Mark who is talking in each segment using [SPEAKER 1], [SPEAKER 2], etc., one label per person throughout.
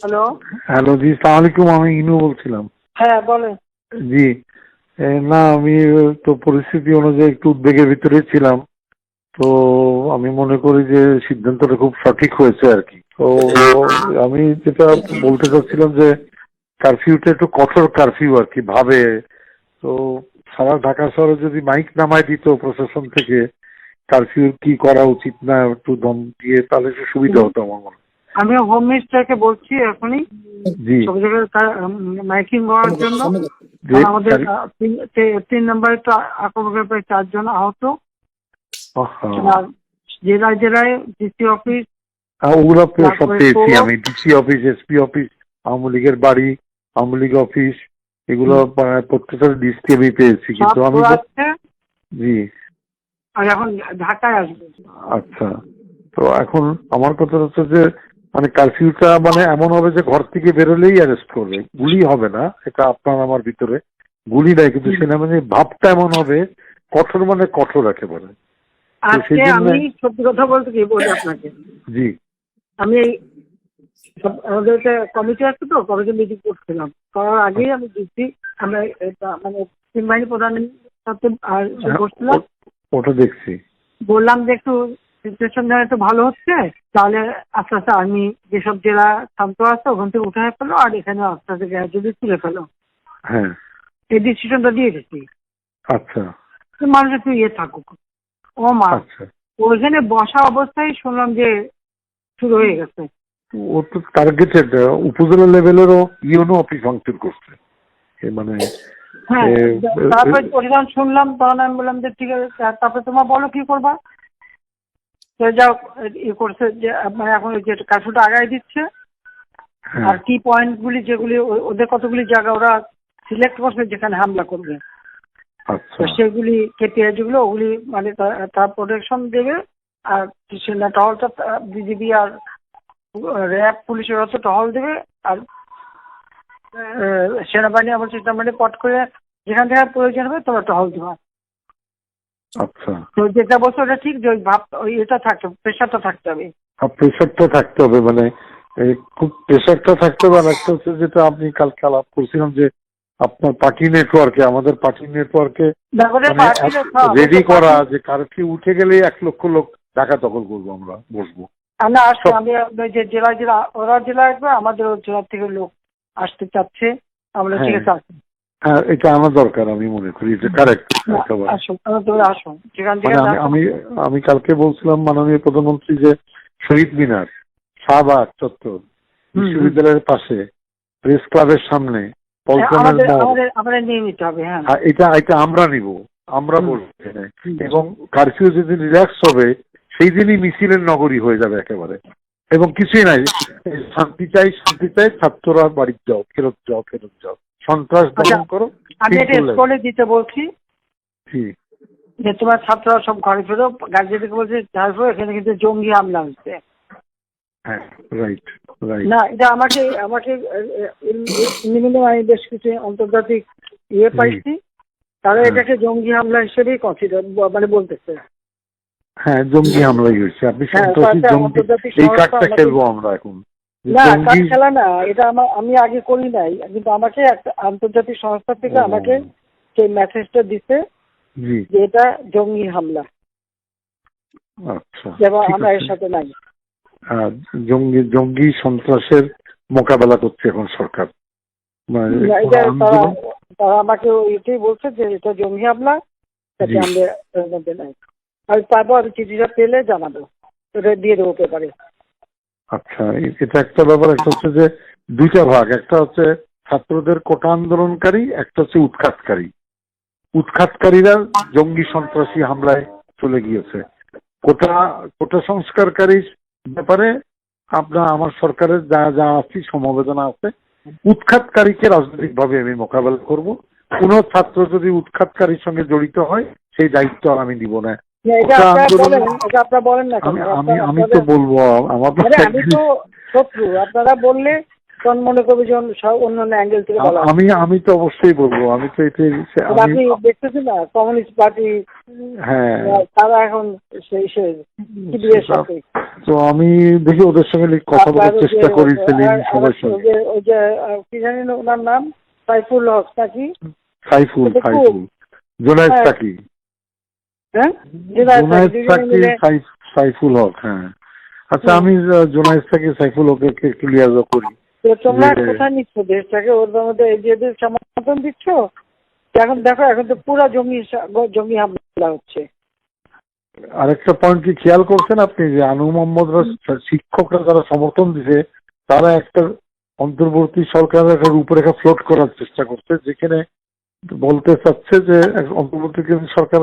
[SPEAKER 1] Hello
[SPEAKER 2] hello জি সালাম আলাইকুম আমি ইনু বলছিলাম।
[SPEAKER 1] হ্যাঁ বলেন।
[SPEAKER 2] জি না আমি তো পরিস্থিতি অনুযায়ী একটু উদ্বেগের ভিতরে ছিলাম। তো আমি মনে করি যে সিদ্ধান্তটা খুব সঠিক হয়েছে আর কি। তো আমি যেটা বলতে চাচ্ছিলাম যে কারফিউটা একটু কঠোর কারফিউ আর কি ভাবে। তো সারা ঢাকা শহরে যদি মাইক নামায় দিত প্রশাসন থেকে কারফিউ কি করা উচিত না একটু দম দিয়ে তাহলে একটু সুবিধা হতো আমার মনে হয়।
[SPEAKER 1] আমি হোম মিনিস্টারকে বলছি এখনই।
[SPEAKER 2] জি।
[SPEAKER 1] সব জায়গায় মাইকিং করার জন্য। আমাদের তিন- নম্বরে তো আক্রমণের প্রায় চারজন আহত। জেলায় জেলায় ডিসি অফিস।
[SPEAKER 2] ওগুলো সব পেয়েছি। আমি DC office SP office Awami লীগের বাড়ি আওয়ামী লীগ অফিস এগুলো প্রত্যেকটা লিস্টে আমি পেয়েছি। কিন্তু আমি জি।
[SPEAKER 1] আর এখন ঢাকায় আসবে।
[SPEAKER 2] আচ্ছা। তো এখন আমার কথা হচ্ছে যে মানে কারফিউটা মানে এমন হবে যে ঘর থেকে বেরোলেই অ্যারেস্ট করবে। গুলি হবে না এটা আপনার আমার ভিতরে। গুলি নাই কিন্তু সেনাবাহিনী ভাবটা এমন হবে কঠোর মানে কঠোর একেবারে।
[SPEAKER 1] আজকে আমি সত্যি কথা বলতে কি বলি আপনাকে?
[SPEAKER 2] জি।
[SPEAKER 1] আমি এই আমাদের একটা কমিটি আছে তো কমিটি মিটিং করছিলাম। করার আগেই আমি ডিসি আমরা এটা মানে তিন বাহিনী প্রধানের সাথে আর
[SPEAKER 2] হ্যাঁ,
[SPEAKER 1] বসছিলাম
[SPEAKER 2] ও- ওটা দেখছি।
[SPEAKER 1] বললাম যে একটু সিচুয়েশন একটু ভালো হচ্ছে তাহলে আস্তে আস্তে আর্মি যেসব জেলা শান্ত আছে ওখান থেকে উঠে ফেলো আর এখানে আস্তে আস্তে গ্র্যাজুয়ালি তুলে ফেলো।
[SPEAKER 2] হ্যাঁ।
[SPEAKER 1] এই ডিসিশনটা দিয়ে গেছি।
[SPEAKER 2] আচ্ছা।
[SPEAKER 1] মানুষ একটু ইয়ে থাকুক। ও মা
[SPEAKER 2] আচ্ছা।
[SPEAKER 1] ওইখানে বসা অবস্থায় শুনলাম যে শুরু হয়ে গেছে।
[SPEAKER 2] ও তো টার্গেটেড উপজেলা লেভেলেরও ইউনো অফিস ভাঙচুর করছে। মানে
[SPEAKER 1] হ্যাঁ তারপরে শুনলাম তখন আমি বললাম যে ঠিক আছে তারপরে তোমার বলো কি করবা? তো যাও ইয়ে করছে যে মানে এখন ওই যে কাজটা আগায় দিচ্ছে।
[SPEAKER 2] হ্যাঁ,
[SPEAKER 1] আর কি পয়েন্ট গুলি যেগুলি ওদের কতগুলি জায়গা ওরা সিলেক্ট করছে যেখানে হামলা করবে।
[SPEAKER 2] আচ্ছা।
[SPEAKER 1] তো সেগুলি কেপিআই যেগুলো ওগুলি মানে তার প্রোটেকশন দেবে। আর সেনা টহলটা বিজিবি আর র্যাব পুলিশের হচ্ছে টহল দেবে। আর সেনাবাহিনী আমার চিন্তা মানে পট করে যেখান থেকে প্রয়োজন হবে তোমরা টহল দেবা।
[SPEAKER 2] আচ্ছা।
[SPEAKER 1] তো যেটা বলছো ওটা ঠিক ওই ভাব ওই এটা থাকতে প্রেশারটা থাকতে হবে।
[SPEAKER 2] আর প্রেশারটা থাকতে হবে মানে খুব প্রেশারটা থাকতে হবে আর একটা হচ্ছে যেটা আপনি কালকে আলাপ করছিলাম যে আপনার পার্টি নেটওয়ার্কে আমাদের পার্টি নেটওয়ার্কে মানে
[SPEAKER 1] হ্যাঁ,
[SPEAKER 2] রেডি করা যে কারফিউ উঠে গেলেই এক লক্ষ লোক ঢাকা দখল করব আমরা বসবো।
[SPEAKER 1] আমি আসব
[SPEAKER 2] সব-
[SPEAKER 1] আমি যে জেলা জেলা ওরা জেলা আসবে আমাদের জেলা থেকে লোক আসতে চাচ্ছে। আমরা ঠিক
[SPEAKER 2] হ্যাঁ।
[SPEAKER 1] আছে
[SPEAKER 2] হ্যাঁ এটা আমার দরকার আমি মনে করি এটা কারেক্ট মানে আমি কালকে বলছিলাম মাননীয় প্রধানমন্ত্রী যে শহীদ মিনার শাহবাগ চত্বর বিশ্ববিদ্যালয়ের পাশে প্রেস ক্লাবের সামনে পল্টনের
[SPEAKER 1] হ্যাঁ, হ্যাঁ।
[SPEAKER 2] হ্যাঁ, এটা এটা আমরা নিব আমরা। বলব এবং কারফিউ যেদিন রিল্যাক্স হবে সেই দিনই মিছিলের নগরী হয়ে যাবে একেবারে। এবং কিছুই নাই শান্তি চাই শান্তি চাই ছাত্ররা বাড়ি যাও ফেরত যাও ফেরত যাও। সন্ত্রাস দমন
[SPEAKER 1] আচ্ছা,
[SPEAKER 2] করো
[SPEAKER 1] আমি এটা স্কুলে দিতে বলছি যে তোমার ছাত্ররা সব ঘরে ফেরো বলছে ঘরে ফেরো এখানে কিন্তু জঙ্গি হামলা হচ্ছে
[SPEAKER 2] হ্যাঁ
[SPEAKER 1] না এটা আমাকে আমাকে মিনিমাম আমি বেশ কিছু আন্তর্জাতিক ইয়ে পাইছি তারা
[SPEAKER 2] হ্যাঁ।
[SPEAKER 1] এটাকে জঙ্গি হামলা হিসেবেই কনসিডার মানে বলতেছে
[SPEAKER 2] হ্যাঁ জঙ্গি হামলাই হয়েছে আপনি
[SPEAKER 1] হ্যাঁ,
[SPEAKER 2] সন্ত্রাসী জঙ্গি
[SPEAKER 1] আন্তর্জাতিক
[SPEAKER 2] এই কার্ডটা খেলব আমরা এখন
[SPEAKER 1] না
[SPEAKER 2] জঙ্গি
[SPEAKER 1] খেলা না এটা আমার আমি আগে করি নাই কিন্তু আমাকে একটা আন্তর্জাতিক সংস্থা থেকে আমাকে সেই মেসেজটা দিতে যে এটা জঙ্গি হামলা।
[SPEAKER 2] আচ্ছা
[SPEAKER 1] আমরা এর সাথে নাই।
[SPEAKER 2] জঙ্গি জঙ্গি সন্ত্রাসের মোকাবেলা করছে এখন সরকার। মানে
[SPEAKER 1] তারা আমাকে এটাই বলছে যে এটা জঙ্গি হামলা তাতে আমরা নাই। আর তারপর আমি চিঠিটা পেলে জানাব। এটা দিয়ে দেবো পেপারে
[SPEAKER 2] আচ্ছা এটা একটা ব্যাপার, একটা হচ্ছে যে দুইটা ভাগ। একটা হচ্ছে ছাত্রদের কোটা আন্দোলনকারী, একটা হচ্ছে উৎখাতকারী। উৎখাতকারীরা জঙ্গি সন্ত্রাসী হামলায় চলে গিয়েছে। কোটা কোটা সংস্কারকারীর ব্যাপারে আপনার, আমার সরকারের যা যা আছে, সমবেদনা আছে। উৎখাতকারীকে রাজনৈতিকভাবে আমি মোকাবেলা করব। কোন ছাত্র যদি উৎখাতকারীর সঙ্গে জড়িত হয়, সেই দায়িত্ব আমি দিব না। আমি আমি তো বলব আমার
[SPEAKER 1] আমি তো শত্রু। আপনারা বললে তখন মনে করবে সব- অন্য অন্য অ্যাঙ্গেল থেকে বলা
[SPEAKER 2] আমি আমি তো অবশ্যই বলব আমি তো
[SPEAKER 1] আপনি দেখতেছেন না? কমিউনিস্ট পার্টি
[SPEAKER 2] হ্যাঁ।
[SPEAKER 1] তারা এখন সেই
[SPEAKER 2] তো আমি দেখি ওদের সঙ্গে কথা বলার চেষ্টা করি সেলিম সবার সঙ্গে।
[SPEAKER 1] যে- ওই যে কি জানি ওনার নাম? সাইফুল হক নাকি?
[SPEAKER 2] সাইফুল সাইফুল। জোনায়েদ
[SPEAKER 1] হ্যাঁ।
[SPEAKER 2] সাইফুল হক হ্যাঁ। আচ্ছা আমি জোনায়েদ তাকি সাইফুল ক্লিয়ার করি।
[SPEAKER 1] তোমরা কোথায় নিচ্ছ দেশটাকে? ওর মধ্যে সমর্থন দিচ্ছ? এখন দেখো এখন তো পুরো জমি জমি হামলা হচ্ছে।
[SPEAKER 2] আরেকটা পয়েন্ট কি খেয়াল করছেন আপনি? যে আনু মোহাম্মদরা শিক্ষকরা যারা সমর্থন দিছে তারা একটা অন্তর্বর্তী সরকারের একটা রূপরেখা ফ্লোট করার চেষ্টা করছে যেখানে বলতে চাচ্ছে যে অন্তর্বর্তী সরকার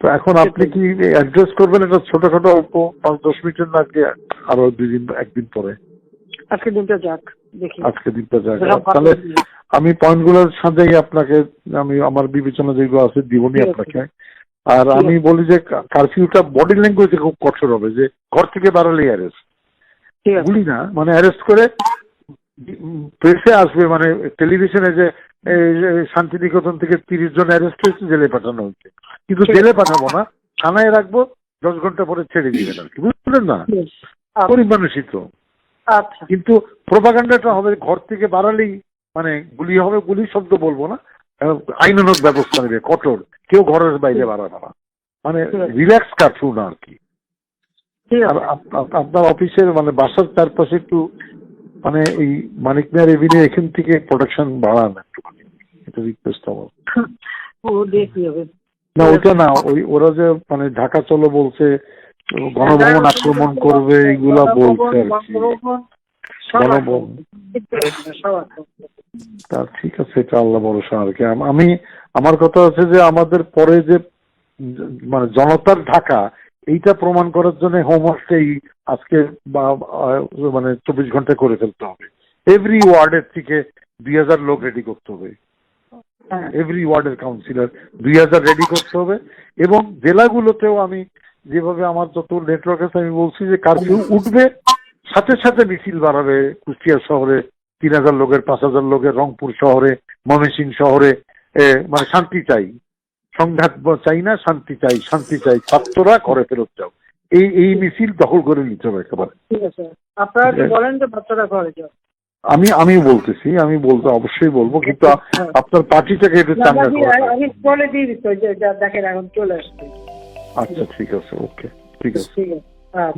[SPEAKER 2] তো এখন আপনি কি অ্যাড্রেস করবেন? এটা ছোটখাটো অল্প পাঁচ দশ মিনিটের না আজকে আরও দুই দিন একদিন পরে।
[SPEAKER 1] আজকে দিনটা যাক দেখি।
[SPEAKER 2] আজকে দিনটা যাক। তাহলে। আমি পয়েন্টগুলোর সাথেই আপনাকে আমি আমার বিবেচনা যেগুলো আছে দিবনি আপনাকে। আর আমি বলি যে কারফিউটা বডি ল্যাঙ্গুয়েজে খুব কঠোর হবে যে ঘর থেকে বাড়ালেই অ্যারেস্ট গুলি না মানে অ্যারেস্ট করে প্রেসে আসবে মানে টেলিভিশনে যে শান্তিনিকেতন থেকে তিরিশ জন অ্যারেস্ট হয়েছে জেলে পাঠানো হয়েছে। কিন্তু জেলে পাঠাবো না থানায় রাখব দশ ঘণ্টা পরে ছেড়ে দিবেন আর কি বুঝলেন না? গরিব মানুষই তো।
[SPEAKER 1] আচ্ছা।
[SPEAKER 2] কিন্তু প্রোপাগান্ডাটা হবে ঘর থেকে বাড়ালেই মানে গুলি হবে গুলি শব্দ বলব না আহ, আইনানুগ ব্যবস্থা নেবে কঠোর। কেউ ঘরের বাইরে বাড়াবে না। মানে রিল্যাক্স কাটফু না আর কি। আপনার অফিসের মানে বাসার চারপাশে একটু মানে এই মানিক মেয়ার এভিনিউ এখান থেকে প্রোটেকশন বাড়ান একটু এটা রিকোয়েস্ট আমার
[SPEAKER 1] ও দেখি হবে
[SPEAKER 2] না ওইটা না ওই ওরা যে মানে ঢাকা চলো বলছে গণভবন আক্রমণ করবে এইগুলা বলছে আর কি
[SPEAKER 1] গণভবন। আছে। আছে।
[SPEAKER 2] তা ঠিক আছে এটা আল্লাহ ভরসা আর কি আমি আমার কথা হচ্ছে যে আমাদের পরে যে মানে জনতার ঢাকা এইটা প্রমাণ করার জন্য হোমওয়ার্কটাই আজকে বা মানে চব্বিশ ঘণ্টা করে ফেলতে হবে। এভরি ওয়ার্ডের থেকে দুই হাজার লোক রেডি করতে হবে।
[SPEAKER 1] হ্যাঁ।
[SPEAKER 2] এভরি ওয়ার্ডের কাউন্সিলর দুই হাজার রেডি করতে হবে এবং জেলাগুলোতেও আমি যেভাবে আমার যত নেটওয়ার্ক আছে আমি বলছি যে কারফিউ উঠবে সাথে সাথে মিছিল বাড়াবে কুষ্টিয়া শহরে তিন হাজার লোকের পাঁচ হাজার লোকের রংপুর শহরে ময়মনসিংহ শহরে মানে শান্তি চাই। সংঘাত চাই না শান্তি চাই শান্তি চাই। ছাত্ররা করে ফেরত যাও। এই এই মিছিল দখল করে নিতে হবে একেবারে।
[SPEAKER 1] ঠিক আছে। আপনারা বলেন যে বাচ্চারা ঘরে যাও।
[SPEAKER 2] আমি আমি বলতেছি আমি বলতে অবশ্যই বলব কিন্তু আপনার পার্টিটাকে একটু চাঙ্গা
[SPEAKER 1] আমি বলে দেখেন এখন চলে আসছে।
[SPEAKER 2] আচ্ছা ঠিক আছে ওকে ঠিক আছে।
[SPEAKER 1] ঠিক আছে। হ্যাঁ